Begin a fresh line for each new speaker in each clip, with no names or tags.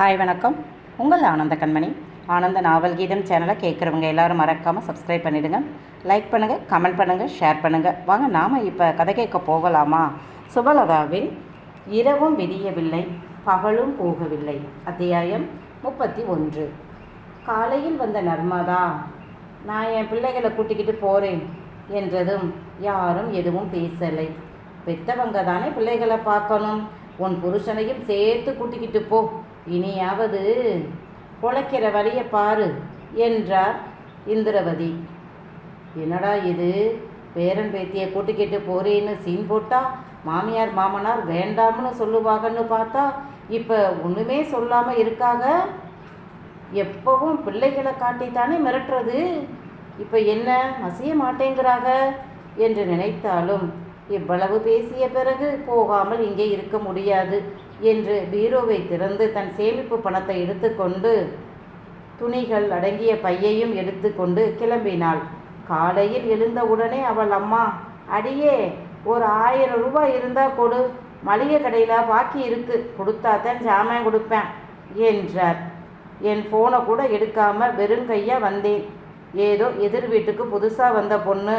Hi வணக்கம். உங்கள் ஆனந்த கண்மணி. ஆனந்த நாவல் கீதம் சேனலை கேட்குறவங்க எல்லாரும் மறக்காமல் சப்ஸ்கிரைப் பண்ணிவிடுங்க லைக் பண்ணுங்கள் கமெண்ட் பண்ணுங்கள் ஷேர் பண்ணுங்கள் வாங்க நாம் இப்போ கதை கேட்க போகலாமா? சுபலதாவில் இரவும் விடியவில்லை பகலும் போகவில்லை. அத்தியாயம் முப்பத்தி ஒன்று. காலையில் வந்த நர்மதா நான் என் பிள்ளைகளை கூட்டிக்கிட்டு போகிறேன் என்றதும் யாரும் எதுவும் பேசலை. பெத்தவங்க தானே பிள்ளைகளை பார்க்கணும். உன் புருஷனையும் சேர்த்து கூட்டிக்கிட்டு போ. இனியாவது பொழைக்கிற வழியை பாரு என்றார் இந்திரவதி. என்னடா இது? பேரன் பேத்தியை கூட்டிக்கிட்டு போறேன்னு சீன் போட்டா மாமியார் மாமனார் வேண்டாம்னு சொல்லுவாங்கன்னு பார்த்தா இப்போ ஒன்றுமே சொல்லாமல் இருக்காங்க எப்பவும் பிள்ளைகளை காட்டித்தானே மிரட்டுறது? இப்போ என்ன மசிய மாட்டேங்கிறாங்க என்று நினைத்தாலும் இவ்வளவு பேசிய பிறகு போகாமல் இங்கே இருக்க முடியாது என்று பீரோவை திறந்து தன் சேமிப்பு பணத்தை எடுத்துக்கொண்டு துணிகள் அடங்கிய பையையும் எடுத்துக்கொண்டு கிளம்பினாள். காலையில் எழுந்தவுடனே அவள் அம்மா அடியே ஒரு ஆயிரம் ரூபாய் இருந்தால் கொடு. மளிகை கடையில் பாக்கி இருக்கு. கொடுத்தாதான் ஜாமான் கொடுப்பேன் என்றார். என் ஃபோனை கூட எடுக்காமல் வெறும் கையாக வந்தேன். ஏதோ எதிர் வீட்டுக்கு புதுசாக வந்த பொண்ணு.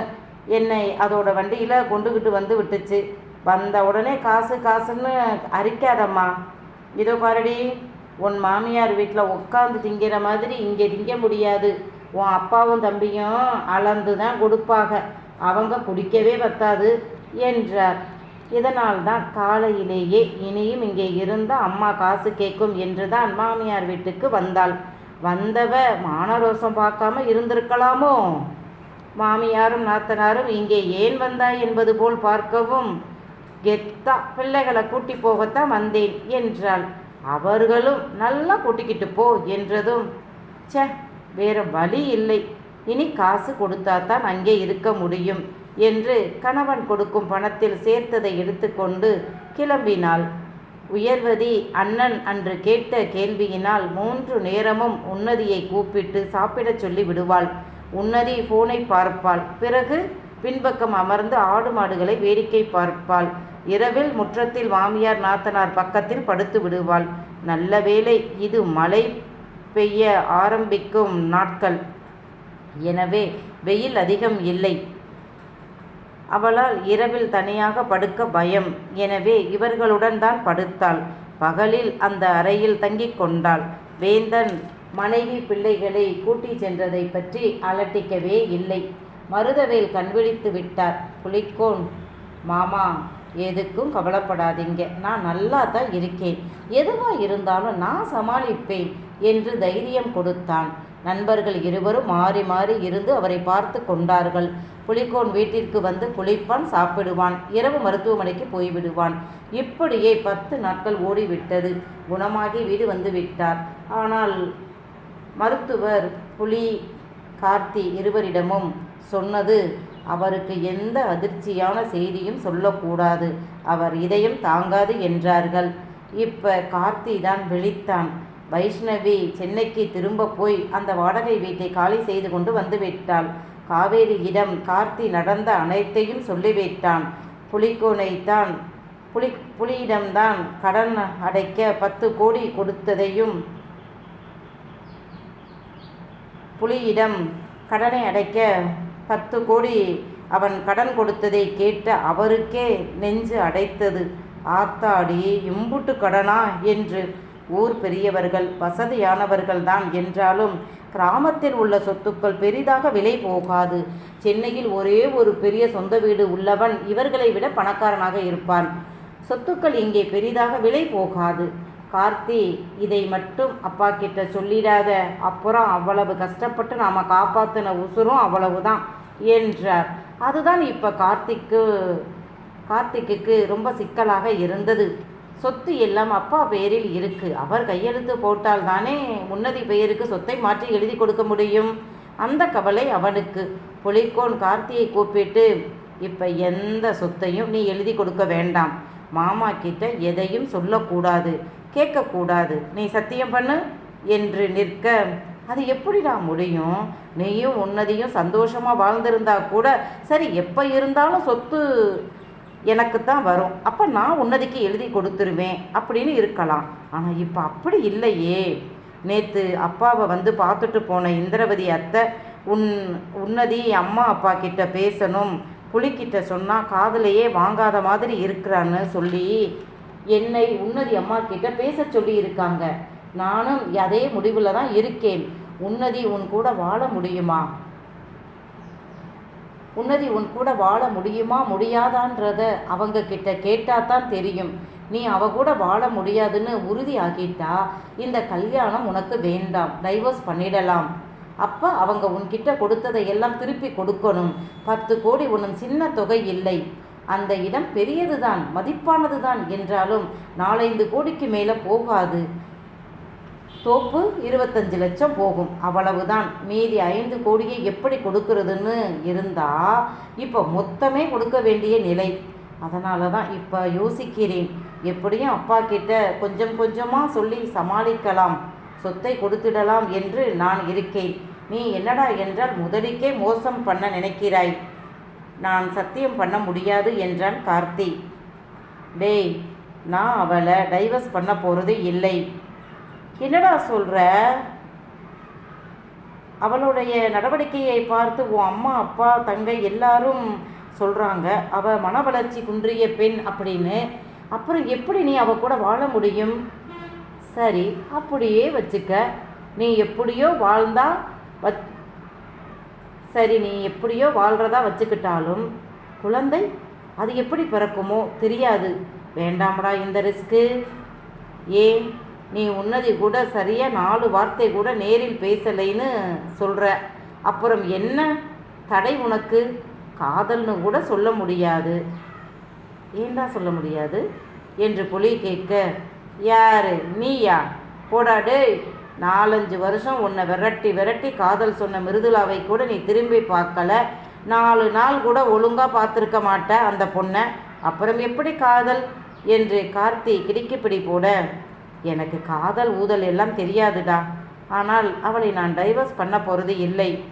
என்னை அதோட வண்டியில் கொண்டுக்கிட்டு வந்து விட்டுச்சு. வந்த உடனே காசு காசுன்னு அரிக்காதம்மா. இதோ பாருடி உன் மாமியார் வீட்டில் உட்காந்து திங்கிற மாதிரி இங்கே திங்க முடியாது. உன் அப்பாவும் தம்பியும் அளந்து தான் கொடுப்பாங்க அவங்க குடிக்கவே பத்தாது என்றார். இதனால் தான் காலையிலேயே இனியும் இங்கே இருந்த அம்மா காசு கேட்கும் என்று தான் மாமியார் வீட்டுக்கு வந்தாள். வந்தவ மானரோசம் பார்க்காம இருந்திருக்கலாமோ? மாமியாரும் நாத்தனாரும் இங்கே ஏன் வந்தாய் என்பது போல் பார்க்கவும் கெத்தா பிள்ளைகளை கூட்டி போகத்தான் வந்தேன் என்றாள். அவர்களும் நல்லா கூட்டிக்கிட்டு போ என்றதும் சே வேற வழி இல்லை. இனி காசு கொடுத்தாதான் அங்கே இருக்க முடியும் என்று கணவன் கொடுக்கும் பணத்தில் சேர்த்ததை எடுத்துக்கொண்டு கிளம்பினாள். உயர்வதி அண்ணன் அன்று கேட்ட கேள்வியினால் மூன்று நேரமும் உன்னதியை கூப்பிட்டு சாப்பிடச் சொல்லி விடுவாள். உன்னதி ஃபோனை பார்ப்பாள். பிறகு பின்பக்கம் அமர்ந்து ஆடு மாடுகளை வேடிக்கை பார்ப்பாள். இரவில் முற்றத்தில் மாமியார் நாத்தனார் பக்கத்தில் படுத்து விடுவாள். நல்ல வேளை இது மழை பெய்ய ஆரம்பிக்கும் நாட்கள். எனவே வெயில் அதிகம் இல்லை. அவளால் இரவில் தனியாக படுக்க பயம். எனவே இவர்களுடன் தான் படுத்தாள். பகலில் அந்த அறையில் தங்கிக் கொண்டாள். வேந்தன் மனைவி பிள்ளைகளை கூட்டிச் சென்றதை பற்றி அலட்டிக்கவே இல்லை. மருதவேல் கண்விழித்து விட்டார். புலிக்கோன் மாமா எதுக்கும் கவலைப்படாதீங்க. நான் நல்லா தான் இருக்கேன். எதுவாக இருந்தாலும் நான் சமாளிப்பேன் என்று தைரியம் கொடுத்தான். நண்பர்கள் இருவரும் மாறி மாறி இருந்து அவரை பார்த்து கொண்டார்கள். புலிக்கோன் வீட்டிற்கு வந்து குளிப்பான் சாப்பிடுவான். இரவு மருத்துவமனைக்கு போய்விடுவான். இப்படியே பத்து நாட்கள் ஓடிவிட்டது. குணமாகி வீடு வந்து விட்டார். ஆனால் மருத்துவர் புலி கார்த்தி இருவரிடமும் சொன்னது அவருக்கு எந்த அதிர்ச்சியான செய்தியும் சொல்லக்கூடாது. அவர் இதயம் தாங்காது என்றார்கள். இப்ப கார்த்தி தான் விழித்தான். வைஷ்ணவி சென்னைக்கு திரும்ப போய் அந்த வாடகை வீட்டை காலி செய்து கொண்டு வந்துவிட்டாள் காவேரியிடம் கார்த்தி நடந்த அனைத்தையும் சொல்லிவிட்டான் புலிக்கோனைத்தான் புலி புலியிடம்தான் கடன் அடைக்க பத்து கோடி கொடுத்ததையும் புலியிடம் கடனை அடைக்க பத்து கோடி அவன் கடன் கொடுத்ததை கேட்ட அவருக்கே நெஞ்சு அடைத்தது. ஆத்தாடி இம்புட்டு கடனா என்று. ஊர் பெரியவர்கள் வசதியானவர்கள் தான் என்றாலும் கிராமத்தில் உள்ள சொத்துக்கள் பெரிதாக விலை போகாது. சென்னையில் ஒரே ஒரு பெரிய சொந்த வீடு உள்ளவன் இவர்களை விட பணக்காரனாக இருப்பான். சொத்துக்கள் இங்கே பெரிதாக விலை போகாது. கார்த்தி இதை மட்டும் அப்பா கிட்ட சொல்லிடாத. அப்புறம் அவ்வளவு கஷ்டப்பட்டு நாம் காப்பாற்றின உசுரும் அவ்வளவுதான் என்றார். அதுதான் இப்போ கார்த்திக்கு கார்த்திக்கு ரொம்ப சிக்கலாக இருந்தது. சொத்து எல்லாம் அப்பா பெயரில் இருக்கு. அவர் கையெழுத்து போட்டால் தானே முன்னதி பெயருக்கு சொத்தை மாற்றி எழுதி கொடுக்க முடியும். அந்த கவலை அவனுக்கு. புலிக்கோன் கார்த்தியை கூப்பிட்டு இப்போ எந்த சொத்தையும் நீ எழுதி கொடுக்க வேண்டாம். மாமா கிட்ட எதையும் சொல்லக்கூடாது கேட்கக்கூடாது. நீ சத்தியம் பண்ணு என்று நிற்க அது எப்படிடா முடியும்? நீயும் உன்னதியும் சந்தோஷமாக வாழ்ந்திருந்தா கூட சரி எப்போ இருந்தாலும் சொத்து எனக்கு தான் வரும். அப்போ நான் உன்னதிக்கு எழுதி கொடுத்துருவேன் அப்படின்னு இருக்கலாம். ஆனால் இப்போ அப்படி இல்லையே. நேற்று அப்பாவை வந்து பார்த்துட்டு போன இந்திரவதி அத்தை உன் உன்னதி அம்மா அப்பா கிட்ட பேசணும். புலிக்கிட்ட சொன்னால் காதலையே வாங்காத மாதிரி இருக்கிறான்னு சொல்லி என்னை உன்னதி அம்மா கிட்ட பேச சொல்லி இருக்காங்க. நானும் அதே முடிவில் தான் இருக்கேன். உன்னதி உன் கூட வாழ முடியுமா? உன்னதி உன் கூட வாழ முடியுமா? முடியாதான்றத அவங்க கிட்ட கேட்டால் தான் தெரியும். நீ அவ கூட வாழ முடியாதுன்னு உறுதி ஆகிட்டா இந்த கல்யாணம் உனக்கு வேண்டாம். டைவர்ஸ் பண்ணிடலாம். அப்போ அவங்க உன்கிட்ட கொடுத்ததை எல்லாம் திருப்பி கொடுக்கணும். பத்து கோடி ஒன்றும் சின்ன தொகை இல்லை. அந்த இடம் பெரியதுதான் மதிப்பானதுதான் என்றாலும் நாலைந்து கோடிக்கு மேலே போகாது. தோப்பு இருபத்தஞ்சு லட்சம் போகும். அவ்வளவுதான். மீதி ஐந்து கோடியை எப்படி கொடுக்கறதுன்னு இருந்தா இப்போ மொத்தமே கொடுக்க வேண்டிய நிலை. அதனால தான் இப்போ யோசிக்கிறேன். எப்படியும் அப்பா கிட்ட கொஞ்சம் கொஞ்சமாக சொல்லி சமாளிக்கலாம். சொத்தை கொடுத்துடலாம் என்று நான் இருக்கேன். நீ என்னடா என்றால் முதலுக்கே மோசம் பண்ண நினைக்கிறாய். நான் சத்தியம் பண்ண முடியாது என்றான் கார்த்தி. டேய் நான் அவளை டைவர்ஸ் பண்ண போகிறது இல்லை. என்னடா சொல்கிற அவளுடைய நடவடிக்கையை பார்த்து உன் அம்மா அப்பா தங்கை எல்லாரும் சொல்கிறாங்க அவள் மன வளர்ச்சி குன்றிய பெண் அப்படின்னு. அப்புறம் எப்படி நீ அவள் கூட வாழ முடியும்? சரி அப்படியே வச்சுக்க. நீ எப்படியோ வாழ்ந்தா வச் சரி நீ எப்படியோ வாழ்கிறதா வச்சுக்கிட்டாலும் குழந்தை அது எப்படி பிறக்குமோ தெரியாது. வேண்டாம்டா இந்த ரிஸ்க்கு. ஏன்? நீ உன்னதி கூட சரியாக நாலு வார்த்தை கூட நேரில் பேசலைன்னு சொல்கிற அப்புறம் என்ன தடை உனக்கு? காதல்னு கூட சொல்ல முடியாது. ஏண்டா சொல்ல முடியாது? என்று புலி கேட்க யாரு? நீயா? போடா டேய் நாலஞ்சு வருஷம் உன்னை விரட்டி விரட்டி காதல் சொன்ன மிருதுளாவை கூட நீ திரும்பி பார்க்கல. நாலு நாள் கூட ஒழுங்காக பார்த்துருக்க மாட்ட அந்த பொண்ணை. அப்புறம் எப்படி காதல்? என்று கார்த்தி கிடிக்கிப்பிடி போட. எனக்கு காதல் ஊதல் எல்லாம் தெரியாதுடா. ஆனால் அவளை நான் டைவர்ஸ் பண்ண போகிறது இல்லை.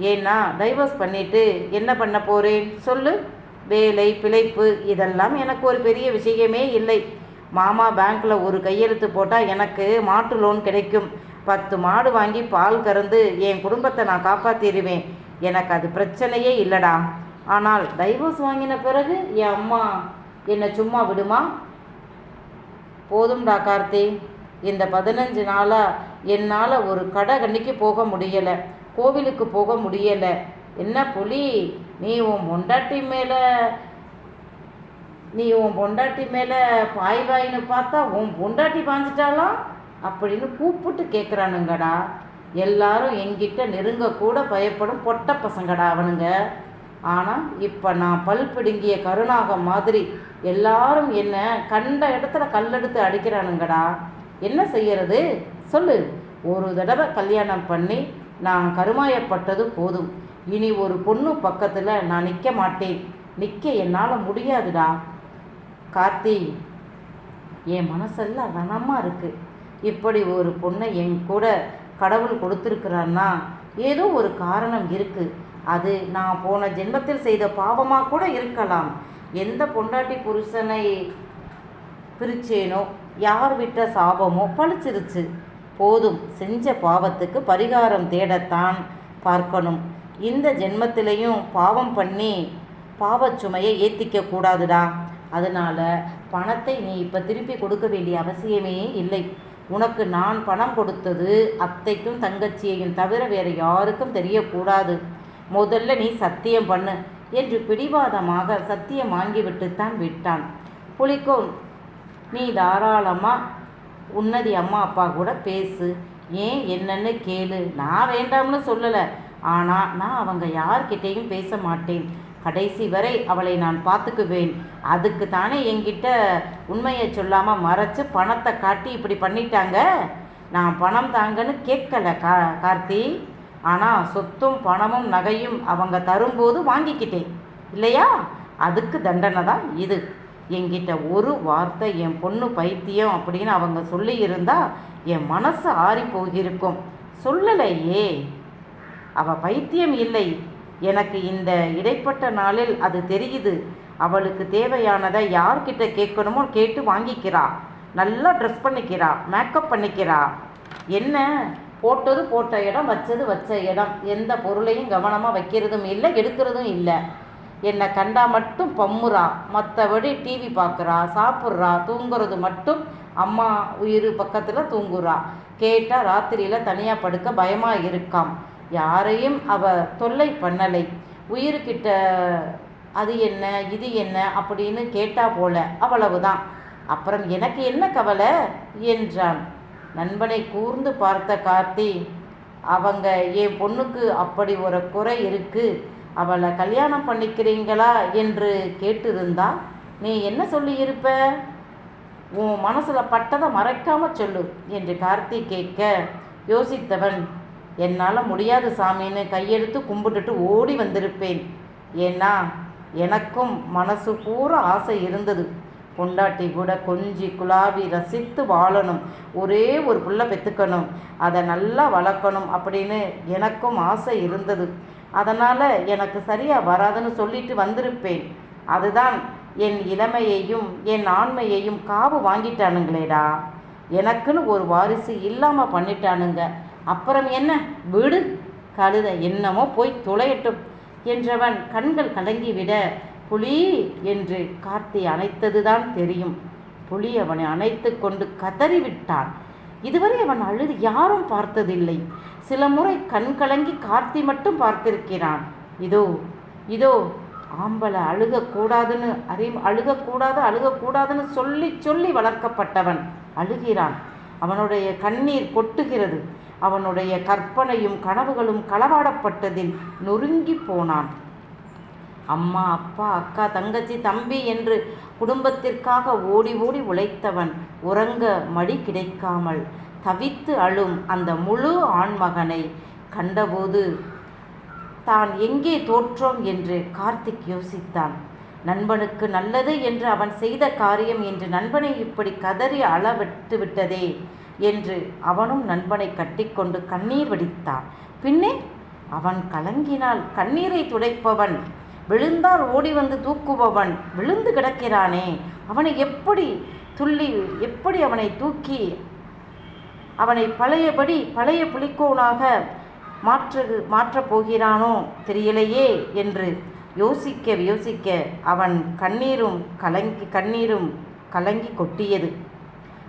ஏன்னா டைவர்ஸ் பண்ணிட்டு என்ன பண்ண போகிறேன் சொல்லு. வேலை பிழைப்பு இதெல்லாம் எனக்கு ஒரு பெரிய விஷயமே இல்லை. மாமா பேங்க்கில் ஒரு கையெழுத்து போட்டால் எனக்கு மாட்டு லோன் கிடைக்கும். பத்து மாடு வாங்கி பால் கறந்து என் குடும்பத்தை நான் காப்பாற்றிடுவேன் எனக்கு அது பிரச்சனையே இல்லைடா. ஆனால் டைவர்ஸ் வாங்கின பிறகு என் அம்மா என்னை சும்மா விடுமா? போதும்டா கார்த்தி. இந்த பதினஞ்சு நாளாக என்னால் ஒரு கடை கண்ணிக்கு போக முடியலை. கோவிலுக்கு போக முடியலை. என்ன புலி? நீ உன் பொண்டாட்டி மேலே நீ உன் பொண்டாட்டி மேலே பாய் வாயின்னு பார்த்தா உன் பொண்டாட்டி பாஞ்சிட்டாலாம் அப்படின்னு கூப்பிட்டு கேட்குறானுங்கடா எல்லாரும் என்கிட்ட நெருங்கக்கூட பயப்படும் பொட்ட பசங்கடா அவனுங்க. ஆனால் இப்போ நான் பல் பிடுங்கிய கருணாகம் மாதிரி எல்லாரும் என்ன கண்ட இடத்துல கல்லெடுத்து அடிக்கிறானுங்கடா. என்ன செய்யறது? சொல்லு. ஒரு தடவை கல்யாணம் பண்ணி நான் கருமாயப்பட்டது போதும். இனி ஒரு பொண்ணு பக்கத்தில் நான் நிற்க மாட்டேன். நிற்க என்னால் முடியாதுடா. கார்த்தி என் மனசெல்லாம் ரணமாக இருக்குது இப்படி ஒரு பொண்ணை என் கூட கடவுள் கொடுத்துருக்குறான்னா ஏதோ ஒரு காரணம் இருக்குது அது நான் போன ஜென்மத்தில் செய்த பாவமாக கூட இருக்கலாம். எந்த பொண்டாட்டி புருஷனை பிரிச்சேனோ யார் விட்ட சாபமோ பழிச்சிருச்சு. போதும் செஞ்ச பாவத்துக்கு பரிகாரம் தேடத்தான் பார்க்கணும். இந்த ஜென்மத்திலையும் பாவம் பண்ணி பாவச்சுமையை ஏற்றிக்க கூடாதுடா. அதனால் பணத்தை நீ இப்போ திருப்பி கொடுக்க வேண்டிய அவசியமே இல்லை. உனக்கு நான் பணம் கொடுத்தது அத்தைக்கும் தங்கச்சியையும் தவிர வேறு யாருக்கும் தெரியக்கூடாது. முதல்ல நீ சத்தியம் பண்ணு என்று பிடிவாதமாக சத்தியம் வாங்கிவிட்டுத்தான் விட்டான். புலிக்கோன் நீ தாராளமாக உன்னதி அம்மா அப்பா கூட பேசு. ஏன் என்னன்னு கேளு. நான் வேண்டாம்னு சொல்லலை. ஆனால் நான் அவங்க யார்கிட்டேயும் பேச மாட்டேன். கடைசி வரை அவளை நான் பார்த்துக்குவேன். அதுக்கு தானே என்கிட்ட உண்மையை சொல்லாமல் மறைச்சு பணத்தை காட்டி இப்படி பண்ணிட்டாங்க? நான் பணம் தாங்கன்னு கேட்கல கா கார்த்தி. ஆனால் சொத்தும் பணமும் நகையும் அவங்க தரும்போது வாங்கிக்கிட்டேன். இல்லையா? அதுக்கு தண்டனை தான் இது. என்கிட்ட ஒரு வார்த்தை என் பொண்ணு பைத்தியம் அப்படின்னு அவங்க சொல்லியிருந்தா என் மனசு ஆறி போயிருக்கும் சொல்லலையே. அவ பைத்தியம் இல்லை. எனக்கு இந்த இடைப்பட்ட நாளில் அது தெரியுது. அவளுக்கு தேவையானதை யார்கிட்ட கேட்கணுமோ கேட்டு வாங்கிக்கிறா. நல்லா ட்ரெஸ் பண்ணிக்கிறா மேக்கப் பண்ணிக்கிறா. என்ன? போட்டது போட்ட இடம் வச்சது வச்ச இடம். எந்த பொருளையும் கவனமாக வைக்கிறதும் இல்லை எடுக்கிறதும் இல்லை. என்னை கண்டா மட்டும் பம்முறா. மற்றபடி டிவி பார்க்குறா சாப்பிட்றா தூங்குறது மட்டும் அம்மா உயிர் பக்கத்தில் தூங்குறா. கேட்டால் ராத்திரியில் தனியாக படுக்க பயமாக இருக்காம். யாரையும் அவ தொல்லை பண்ணலை. உயிருக்கிட்ட அது என்ன? இது என்ன? அப்படின்னு கேட்டா போல அவ்வளவுதான். அப்புறம் எனக்கு என்ன கவலை? என்றான். நண்பனை கூர்ந்து பார்த்த கார்த்தி அவங்க என் பொண்ணுக்கு அப்படி ஒரு குறை இருக்கு. அவளை கல்யாணம் பண்ணிக்கிறீங்களா? என்று கேட்டிருந்தா நீ என்ன சொல்லியிருப்ப? உன் மனசில் பட்டதை மறைக்காம சொல்லு என்று கார்த்தி கேட்க யோசித்தவன் என்னால் முடியாது சாமின்னு கையெடுத்து கும்பிட்டுட்டு ஓடி வந்திருப்பேன். ஏன்னா எனக்கும் மனசு பூரா ஆசை இருந்தது. பொண்டாட்டி கூட கொஞ்சி குலாவி ரசித்து வாழணும். ஒரே ஒரு புள்ள பெற்றுக்கணும் அதை நல்லா வளர்க்கணும் அப்படின்னு எனக்கும் ஆசை இருந்தது. அதனால் எனக்கு சரியாக வராதுன்னு சொல்லிட்டு வந்திருப்பேன். அதுதான் என் இளமையையும் என் ஆண்மையையும் காவு வாங்கிட்டானுங்களேடா. எனக்குன்னு ஒரு வாரிசு இல்லாமல் பண்ணிட்டானுங்க. அப்புறம் என்ன? விடு. கழுத என்னமோ போய் துளையட்டும் என்றவன் கண்கள் கலங்கிவிட புலி என்று கார்த்தி அணைத்ததுதான் தெரியும். புலி அவனை அணைத்து கொண்டு கதறிவிட்டான். இதுவரை அவன் அழுது யாரும் பார்த்ததில்லை. சில முறை கண் கலங்கி கார்த்தி மட்டும் பார்த்திருக்கிறான். இதோ இதோ ஆம்பளை அழுகக்கூடாதுன்னு அறி அழுகக்கூடாது அழுகக்கூடாதுன்னு சொல்லி சொல்லி வளர்க்கப்பட்டவன். அழுகிறான். அவனுடைய கண்ணீர் கொட்டுகிறது. அவனுடைய கற்பனையும் கனவுகளும் களவாடப்பட்டதில் நொறுங்கி போனான். அம்மா அப்பா அக்கா தங்கச்சி தம்பி என்று குடும்பத்திற்காக ஓடி ஓடி உழைத்தவன் உறங்க மடி கிடைக்காமல் தவித்து அழும் அந்த முழு ஆண்மகனை கண்டபோது தான் எங்கே தோற்றோம் என்று கார்த்திக் யோசித்தான். நண்பனுக்கு நல்லது என்று அவன் செய்த காரியம் என்று நண்பனை இப்படி கதறி அளவிட்டு விட்டதே. என்று அவனும் நண்பனை கட்டிக்கொண்டு கண்ணீர் வடித்தான் பின்னே அவன் கலங்கினால் கண்ணீரை துடைப்பவன் விழுந்தால் ஓடி வந்து தூக்குபவன் விழுந்து கிடக்கிறானே. அவனை எப்படி துள்ளி எப்படி அவனை தூக்கி அவனை பழையபடி பழைய புலிக்கோனாக மாற்று மாற்றப் போகிறானோ தெரியலையே என்று யோசிக்க யோசிக்க அவன் கண்ணீரும் கலங்கி கண்ணீரும் கலங்கி கொட்டியது.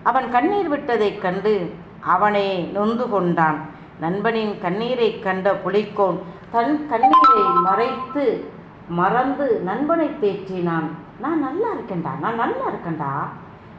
அவன் கண்ணீர் விட்டதைக் கண்டு அவனே நொந்து கொண்டான். நண்பனின் கண்ணீரைக் கண்ட புலிக்கோன் தன் கண்ணீரை மறைத்து மறந்து நண்பனை தேற்றினான். நான் நல்லா இருக்கேன்டா நான் நல்லா இருக்கேன்டா.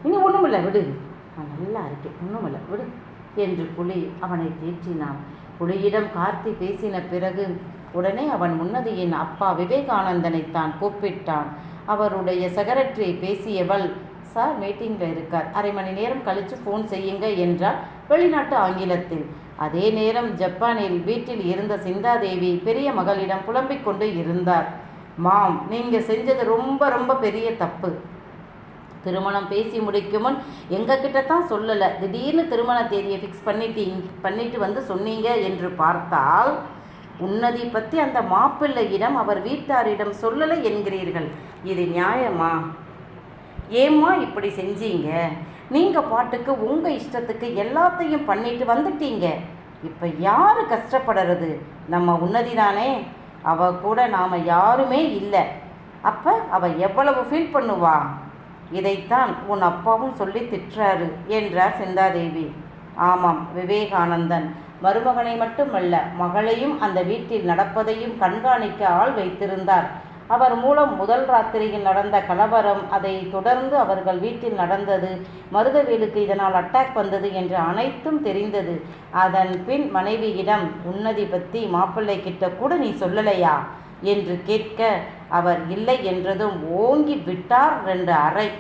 இனி ஒன்றுமில்ல விடு. நான் நல்லா இருக்கேன் ஒன்றுமில்ல விடு என்று புலி அவனை தேற்றினான். புலியிடம் கார்த்தி பேசின பிறகு உடனே அவன் முன்னதியின் அப்பா விவேகானந்தனை தான் கூப்பிட்டான். அவருடைய செக்ரட்டரி பேசியவள் சார் மீட்டிங்கில் இருக்கார். அரை மணி நேரம் கழித்து ஃபோன் செய்யுங்க என்றால் வெளிநாட்டு ஆங்கிலத்தில். அதே நேரம் ஜப்பானில் வீட்டில் இருந்த சிந்தாதேவி பெரிய மகளிடம் புலம்பிக் கொண்டு இருந்தார். மாம் நீங்கள் செஞ்சது ரொம்ப ரொம்ப பெரிய தப்பு. திருமணம் பேசி முடிக்கும் முன் எங்ககிட்ட தான் சொல்லலை. திடீர்னு திருமண தேதியை ஃபிக்ஸ் பண்ணிட்டீங்க பண்ணிட்டு வந்து சொன்னீங்க என்று பார்த்தால் உன்னதி பற்றி அந்த மாப்பிள்ளையிடம் அவர் வீட்டாரிடம் சொல்லலை என்கிறீர்கள். இது நியாயமா? ஏம்மா இப்படி செஞ்சீங்க? நீங்கள் பாட்டுக்கு உங்கள் இஷ்டத்துக்கு எல்லாத்தையும் பண்ணிட்டு வந்துட்டீங்க. இப்போ யார் கஷ்டப்படுறது? நம்ம உன்னதி தானே அவ கூட நாம் யாருமே இல்லை. அப்போ அவள் எவ்வளவு ஃபீல் பண்ணுவா? இதைத்தான் உன் அப்பாவும் சொல்லி திட்டுறாரு என்றார் சிந்தாதேவி. ஆமாம் விவேகானந்தன். மருமகனை மட்டுமல்ல மகளையும் அந்த வீட்டில் நடப்பதையும் கண்காணிக்க ஆள் வைத்திருந்தார். அவர் மூலம் முதல் ராத்திரியில் நடந்த கலவரம் அதை தொடர்ந்து அவர்கள் வீட்டில் நடந்தது மருதவேலுக்கு இதனால் அட்டாக் வந்தது என்று அனைத்தும் தெரிந்தது. அதன் பின் மனைவியிடம் உன்னதி பற்றி மாப்பிள்ளை கிட்ட கூட நீ சொல்லலையா? என்று கேட்க அவர் இல்லை என்றதும் ஓங்கி விட்டார் ரெண்டு அறை.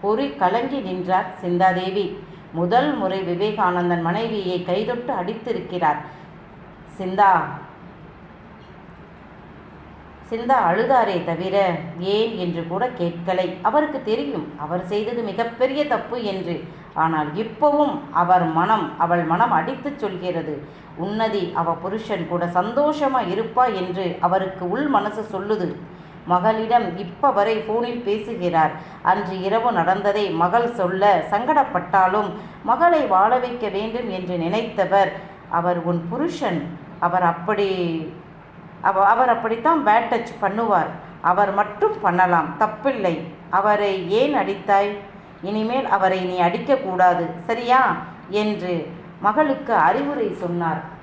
பொறி கலங்கி நின்றார் சிந்தாதேவி. முதல் முறை விவேகானந்தன் மனைவியை கைதொட்டு அடித்திருக்கிறார். சிந்தா சிந்தா அழுதாரே தவிர ஏன் என்று கூட கேட்கலை. அவருக்கு தெரியும் அவர் செய்தது மிகப்பெரிய தப்பு என்று. ஆனால் இப்போவும் அவர் மனம் அவள் மனம் அடித்துச் சொல்கிறது. உன்னதி அவ புருஷன் கூட சந்தோஷமா இருப்பா என்று அவருக்கு உள் மனசு சொல்லுது. மகளிடம் இப்ப வரை போனில் பேசுகிறார். அன்று இரவு நடந்ததை மகள் சொல்ல சங்கடப்பட்டாலும் மகளை வாழ வைக்க வேண்டும் என்று நினைத்தவர். அவர் உன் புருஷன். அவர் அப்படி அவ அவர் அப்படித்தான் பேட் டச் பண்ணுவார். அவர் மட்டும் பண்ணலாம் தப்பில்லை. அவரை ஏன் அடித்தாய்? இனிமேல் அவரை நீ அடிக்கக்கூடாது. சரியா? என்று மகளுக்கு அறிவுரை சொன்னார்.